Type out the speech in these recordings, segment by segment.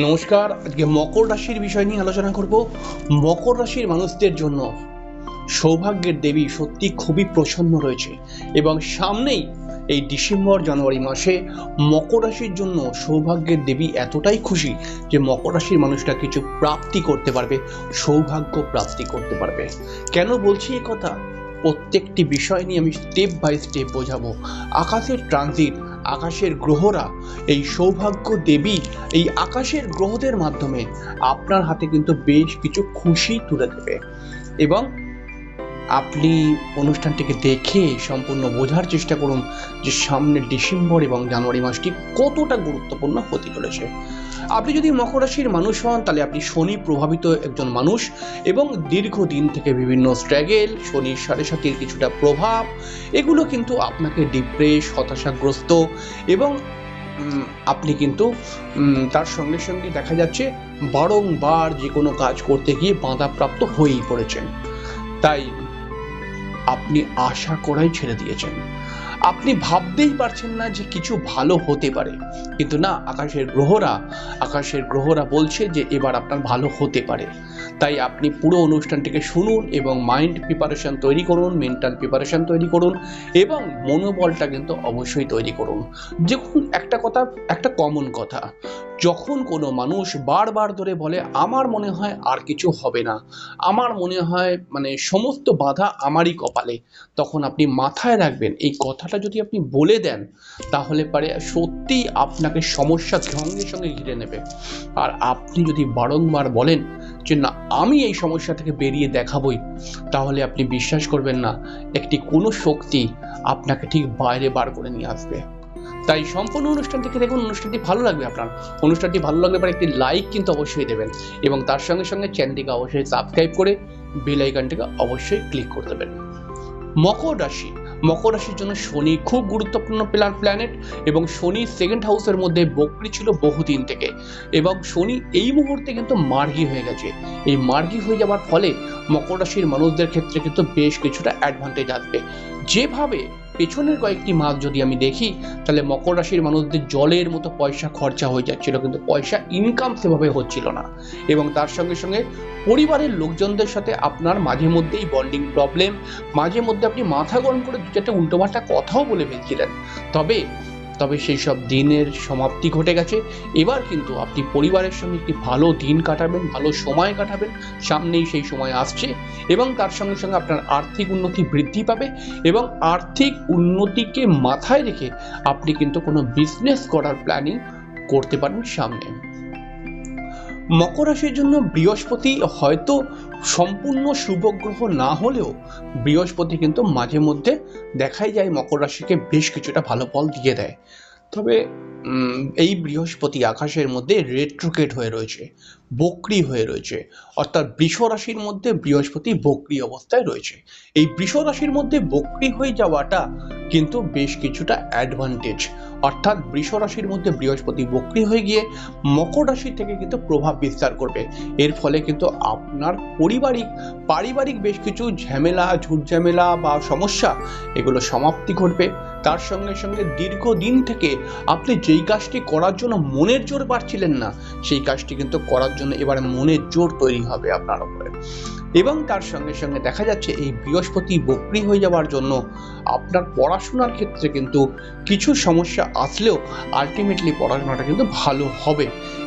নমস্কার, আজকে মকর রাশির বিষয় নিয়ে আলোচনা করব। মকর রাশির মানুষদের জন্য সৌভাগ্যের দেবী সত্যি খুবই প্রসন্ন রয়েছে এবং সামনেই এই ডিসেম্বর, জানুয়ারি মাসে মকর রাশির জন্য সৌভাগ্যের দেবী এতটাই খুশি যে মকর রাশির মানুষটা কিছু প্রাপ্তি করতে পারবে, সৌভাগ্য প্রাপ্তি করতে পারবে। কেন বলছি এই কথা? প্রত্যেকটি বিষয় নিয়ে আমি স্টেপ বাই স্টেপ বোঝাবো। আকাশের ট্রানজিট আকাশের গ্রহরা, এই সৌভাগ্য দেবী এই আকাশের গ্রহদের মাধ্যমে আপনার হাতে কিন্তু বেশ কিছু খুশি তুলে দেবে। এবং আপনি অনুষ্ঠানটিকে দেখে সম্পূর্ণ বোঝার চেষ্টা করুন যে সামনে ডিসেম্বর এবং জানুয়ারি মাসটি কতটা গুরুত্বপূর্ণ হতে চলেছে। আপনি যদি মকর রাশির মানুষ হন, তাহলে আপনি শনি প্রভাবিত একজন মানুষ এবং দীর্ঘদিন থেকে বিভিন্ন স্ট্র্যাগেল শনির সাথে সাথে কিছুটা প্রভাব, এগুলো কিন্তু আপনাকে ডিপ্রেস হতাশাগ্রস্ত এবং আপনি কিন্তু তার সঙ্গে সঙ্গে দেখা যাচ্ছে বারংবার যে কোনো কাজ করতে গিয়ে বাধাপ্রাপ্ত হয়েই পড়েছেন। তাই আপনি আশা করাই ছেড়ে দিয়েছেন। আপনি ভাবতেই পারছেন না যে কিছু ভালো হতে পারে। কিন্তু না, আকাশের গ্রহরা আকাশের গ্রহরা বলছে যে এবার আপনার ভালো হতে পারে। তাই আপনি পুরো অনুষ্ঠানটিকে শুনুন এবং মাইন্ড প্রিপারেশান তৈরি করুন মেন্টাল প্রিপারেশান তৈরি করুন এবং মনোবলটা কিন্তু অবশ্যই তৈরি করুন। দেখুন, একটা কথা, একটা কমন কথা। যখন কোনো মানুষ বারবার ধরে বলে, আমার মনে হয় আর কিছু হবে না। আমার মনে হয় মানে সমস্ত বাধা আমারই কপালে। তখন আপনি মাথায় রাখবেন, এই কথাটা যদি আপনি বলে দেন, তাহলে পারে সত্যি আপনাকে সমস্যা সঙ্গে সঙ্গে ঘিরে নেবে। আর আপনি যদি বারংবার বলেন যে, না, আমি এই সমস্যা থেকে বেরিয়ে দেখাবই, তাহলে আপনি বিশ্বাস করবেন না, একটি কোনো শক্তি আপনাকে ঠিক বাইরে বার করে নিয়ে আসবে। তাই সম্পূর্ণ অনুষ্ঠানটিকে দেখুন, অনুষ্ঠানটি ভালো লাগবে আপনার। অনুষ্ঠানটি ভালো লাগলে পরে একটি লাইক কিন্তু অবশ্যই দেবেন এবং তার সঙ্গে সঙ্গে চ্যানেলটিকে অবশ্যই সাবস্ক্রাইব করে বেল আইকনটিকে অবশ্যই ক্লিক করে দেবেন। মকর রাশি। মকর রাশির জন্য শনি খুব গুরুত্বপূর্ণ প্ল্যান প্ল্যানেট এবং শনি সেকেন্ড হাউসের মধ্যে বকরি ছিল বহুদিন থেকে এবং শনি এই মুহূর্তে কিন্তু মার্গী হয়ে গেছে। এই মার্গী হয়ে যাওয়ার ফলে মকর রাশির মানুষদের ক্ষেত্রে কিন্তু বেশ কিছুটা অ্যাডভান্টেজ আসবে। যেভাবে পেছনের কয়েকটি মাস যদি আমি দেখি, তাহলে মকর রাশির মানুষদের জলের মতো পয়সা খরচা হয়ে যাচ্ছিল কিন্তু পয়সা ইনকাম সেভাবে হচ্ছিল না। এবং তার সঙ্গে সঙ্গে পরিবারের লোকজনদের সাথে আপনার মাঝে মধ্যেই বন্ডিং প্রবলেম মাঝে মধ্যে আপনি মাথা গরম করে দু চারটে উল্টোপাল্টা কথাও বলে ফেলছিলেন। তবে তবে সেই সব দিনের সমাপ্তি ঘটে গেছে। এবার কিন্তু আপনি পরিবারের সঙ্গে একটি ভালো দিন কাটাবেন, ভালো সময় কাটাবেন। সামনেই সেই সময় আসছে এবং তার সঙ্গে সঙ্গে আপনার আর্থিক উন্নতি বৃদ্ধি পাবে এবং আর্থিক উন্নতিকে মাথায় রেখে আপনি কিন্তু কোনো বিজনেস করার প্ল্যানিং করতে পারেন সামনে। মকর রাশির জন্য বৃহস্পতি হয়তো সম্পূর্ণ শুভগ্রহ না হলেও বৃহস্পতি কিন্তু মাঝে মধ্যে দেখাই যায় মকর রাশিকে বেশ কিছুটা ভালো ফল দিয়ে দেয়। তবে এই বৃহস্পতি আকাশের মধ্যে রেট্রোকেট হয়ে রয়েছে, বক্রি হয়ে রয়েছে। অর্থাৎ বৃষ রাশির মধ্যে বৃহস্পতি বক্রি অবস্থায় রয়েছে। এই বৃষ রাশির মধ্যে বক্রি হয়ে যাওয়াটা কিন্তু বেশ কিছুটা অ্যাডভান্টেজ অর্থাৎ বৃষ রাশির মধ্যে বৃহস্পতি বক্রি হয়ে গিয়ে মকর রাশি থেকে কিন্তু প্রভাব বিস্তার করবে। এর ফলে কিন্তু আপনার পারিবারিক পারিবারিক বেশ কিছু ঝামেলা, ঝুটঝামেলা বা সমস্যা এগুলো সমাপ্তি ঘটবে। তার সঙ্গে সঙ্গে দীর্ঘদিন থেকে আপনি যেই কাজটি করার জন্য মনের জোর পাচ্ছিলেন না, সেই কাজটি কিন্তু করার জন্য এবারে মনের জোর তৈরি হবে আপনার উপরে। এবং তার সঙ্গে সঙ্গে দেখা যাচ্ছে এই বৃহস্পতি বক্রি হয়ে যাওয়ার জন্য আপনার পড়াশোনার ক্ষেত্রে কিন্তু কিছু সমস্যা আসলেও আলটিমেটলি পড়াশোনাটা কিন্তু ভালো হবে।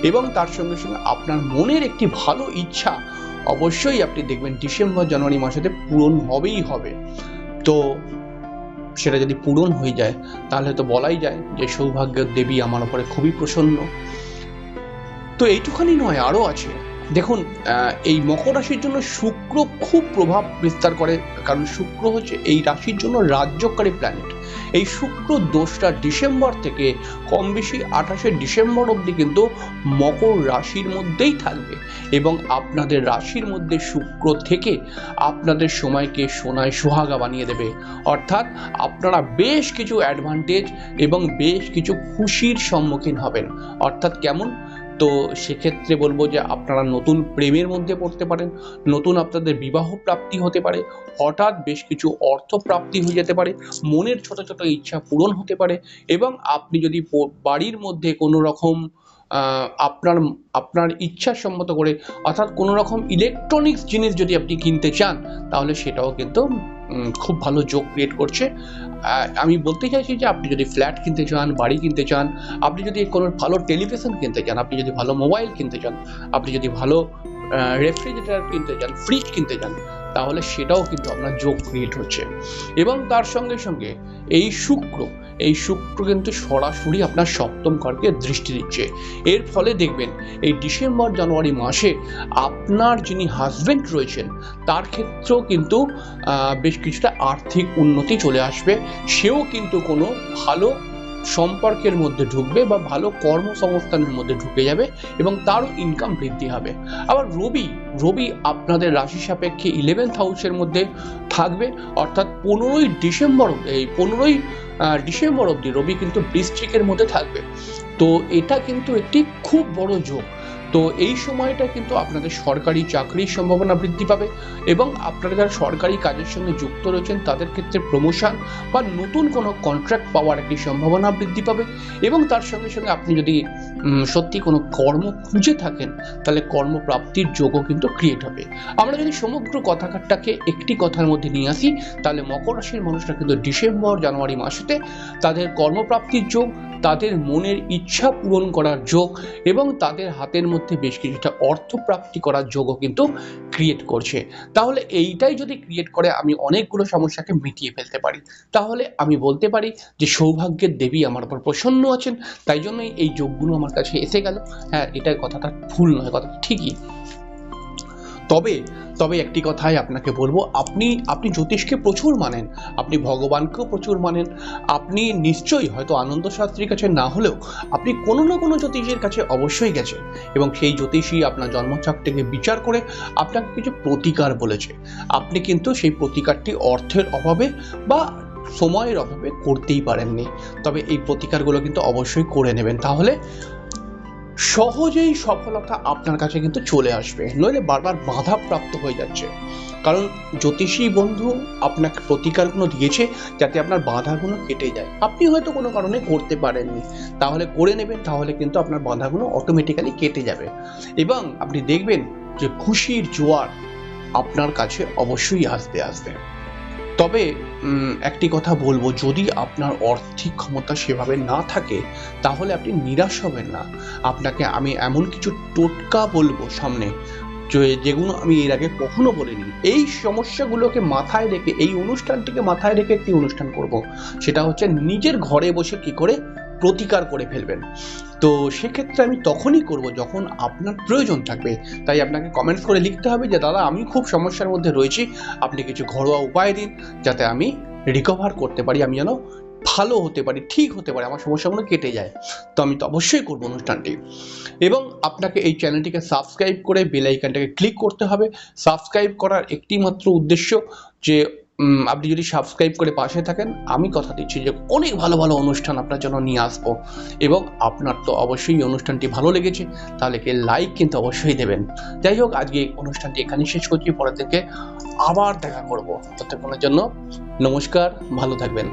এবং তার সঙ্গে সঙ্গে আপনার মনের একটি ভালো ইচ্ছা অবশ্যই আপনি দেখবেন ডিসেম্বর, জানুয়ারি মাসেতে পূরণ হবেই হবে। তো সেটা যদি পূরণ হয়ে যায়, তাহলে তো বলাই যায় যে সৌভাগ্যের দেবী আমার উপরে খুবই প্রসন্ন। তো এইটুখানি নয়, আরও আছে। দেখুন এই মকর রাশির জন্য শুক্র খুব প্রভাব বিস্তার করে, কারণ শুক্র হচ্ছে এই রাশির জন্য রাজ্যকারী প্ল্যানেট এই শুক্র দোষটা ডিসেম্বর থেকে কম বেশি আঠাশে ডিসেম্বর অবধি কিন্তু মকর রাশির মধ্যেই থাকবে। এবং আপনাদের রাশির মধ্যে শুক্র থেকে আপনাদের সময়কে সোনায় সোহাগা বানিয়ে দেবে। অর্থাৎ আপনারা বেশ কিছু অ্যাডভান্টেজ এবং বেশ কিছু খুশির সম্মুখীন হবেন। অর্থাৎ কেমন? তো সেক্ষেত্রে বলব যে আপনারা নতুন প্রেমের মধ্যে পড়তে পারেন, নতুন আপনাদের বিবাহ প্রাপ্তি হতে পারে, হঠাৎ বেশ কিছু অর্থ প্রাপ্তি হয়ে যেতে পারে, মনের ছোট ছোট ইচ্ছা পূরণ হতে পারে এবং আপনি যদি বাড়ির মধ্যে কোনো রকম আপনার আপনার ইচ্ছা সম্মত করে, অর্থাৎ কোনো রকম ইলেকট্রনিক্স জিনিস যদি আপনি কিনতে চান, তাহলে সেটাও কিন্তু খুব ভালো যোগ ক্রিয়েট করছে। আমি বলতে চাইছি যে আপনি যদি ফ্ল্যাট কিনতে চান, বাড়ি কিনতে চান, আপনি যদি কোনো ভালো টেলিভিশন কিনতে চান, আপনি যদি ভালো মোবাইল কিনতে চান, আপনি যদি ভালো রেফ্রিজারেটর কিনতে চান ফ্রিজ কিনতে চান, তাহলে সেটাও কিন্তু আপনার যোগ ক্রিয়েট হচ্ছে। এবং তার সঙ্গে সঙ্গে এই শুক্র এই শুক্র কিন্তু সরাসরি আপনার সপ্তম ঘরকে দৃষ্টি দিচ্ছে। এর ফলে দেখবেন, এই ডিসেম্বর, জানুয়ারি মাসে আপনার যিনি হাজবেন্ড রয়েছেন, তার ক্ষেত্রেও কিন্তু বেশ কিছুটা আর্থিক উন্নতি চলে আসবে। সেও কিন্তু কোনো ভালো সম্পর্কের মধ্যে ঢুকবে বা ভালো কর্মসংস্থানের মধ্যে ঢুকে যাবে এবং তারও ইনকাম বৃদ্ধি হবে। আবার রবি রবি আপনাদের রাশি সাপেক্ষে ইলেভেন্থ হাউসের মধ্যে থাকবে, অর্থাৎ পনেরোই ডিসেম্বর, এই পনেরোই ডিসেম্বর অবধি রবি কিন্তু বৃশ্চিকের মধ্যে থাকবে। তো এটা কিন্তু একটি খুব বড় যোগ। তো এই সময়টা কিন্তু আপনাদের সরকারি চাকরির সম্ভাবনা বৃদ্ধি পাবে এবং আপনারা যারা সরকারি কাজের সঙ্গে যুক্ত রয়েছেন, তাদের ক্ষেত্রে প্রমোশন বা নতুন কোনো কন্ট্রাক্ট পাওয়ার একটি সম্ভাবনা বৃদ্ধি পাবে এবং তার সঙ্গে সঙ্গে আপনি যদি সত্যি কোনো কর্ম খুঁজে থাকেন, তাহলে কর্মপ্রাপ্তির যোগও কিন্তু ক্রিয়েট হবে। আমরা যদি সমগ্র কথাকারটাকে একটি কথার মধ্যে নিয়ে আসি, তাহলে মকর রাশির মানুষরা কিন্তু ডিসেম্বর, জানুয়ারি মাসেতে তাদের কর্মপ্রাপ্তির যোগ, তাদের মনের ইচ্ছা পূরণ করার যোগ এবং তাদের হাতের মধ্যে বেশ কিছুটা অর্থ প্রাপ্তি করার যোগও কিন্তু ক্রিয়েট করছে। তাহলে এইটাই যদি ক্রিয়েট করে আমি অনেকগুলো সমস্যাকে মিটিয়ে ফেলতে পারি। তাহলে আমি বলতে পারি যে সৌভাগ্যের দেবী আমার উপর প্রসন্ন আছেন। তাই জন্যই এই যোগগুলো আমার কাছে এসে গেল। হ্যাঁ এটার কথাটা ভুল নয়, কথাটা ঠিকই। তবে তবে একটি কথাই আপনাকে বলব, আপনি আপনি জ্যোতিষকে প্রচুর মানেন, আপনি ভগবানকেও প্রচুর মানেন, আপনি নিশ্চয়ই হয়তো আনন্দ শাস্ত্রীর কাছে না হলেও আপনি কোনো না কোনো জ্যোতিষীর কাছে অবশ্যই গেছেন এবং সেই জ্যোতিষী আপনার জন্মচাকটিকে বিচার করে আপনাকে কিছু প্রতিকার বলেছে। আপনি কিন্তু সেই প্রতিকারটি অর্থের অভাবে বা সময়ের অভাবে করতেই পারেননি। তবে এই প্রতিকারগুলো কিন্তু অবশ্যই করে নেবেন। তাহলে সহজেই সফলতা আপনার কাছে কিন্তু চলে আসবে। নইলে বারবার বাধা প্রাপ্ত হয়ে যাচ্ছে। কারণ জ্যোতিষী বন্ধু আপনাকে প্রতিকারগুলো দিয়েছে যাতে আপনার বাধাগুলো কেটে যায়। আপনি হয়তো কোনো কারণে করতে পারেননি। তাহলে করে নেবেন, তাহলে কিন্তু আপনার বাধাগুলো অটোমেটিক্যালি কেটে যাবে। এবং আপনি দেখবেন যে খুশির জোয়ার আপনার কাছে অবশ্যই আসতে আসবে তবে একটি কথা বলব, যদি আপনার আর্থিক ক্ষমতা সেভাবে না থাকে, তাহলে আপনি নিরাশ হবেন না। আপনাকে আমি এমন কিছু টোটকা বলব সামনে যেগুলো আমি এর আগে কখনো বলিনি। এই সমস্যাগুলোকে মাথায় রেখে, এই অনুষ্ঠানটিকে মাথায় রেখে একটি অনুষ্ঠান করব। সেটা হচ্ছে নিজের ঘরে বসে কি করে প্রতিকার করে ফেলবেন। তো সেক্ষেত্রে আমি তখনই করব যখন আপনার প্রয়োজন থাকবে। তাই আপনাকে কমেন্টস করে লিখতে হবে যে, দাদা, আমি খুব সমস্যার মধ্যে রয়েছি। আপনি কিছু ঘরোয়া উপায় দিন যাতে আমি রিকভার করতে পারি, আমি যেন ভালো হতে পারি, ঠিক হতে পারে, আমার সমস্যাগুলো কেটে যায়। তো আমি তো অবশ্যই করব অনুষ্ঠানটি। এবং আপনাকে এই চ্যানেলটিকে সাবস্ক্রাইব করে বেল আইকনটাকে ক্লিক করতে হবে। সাবস্ক্রাইব করার একটি মাত্র উদ্দেশ্য যে আপনি যদি সাবস্ক্রাইব করে পাশে থাকেন, আমি কথা দিচ্ছি যে অনেক ভালো ভালো অনুষ্ঠান আপনার জন্য নিয়ে আসব। এবং আপনার তো অবশ্যই অনুষ্ঠানটি ভালো লেগেছে, তাহলে কি লাইক কিন্তু অবশ্যই দেবেন। যাই হোক, আজকে অনুষ্ঠানটি এখানে শেষ করছি। পরে থেকে আবার দেখা করব। ততক্ষণের জন্য নমস্কার, ভালো থাকবেন।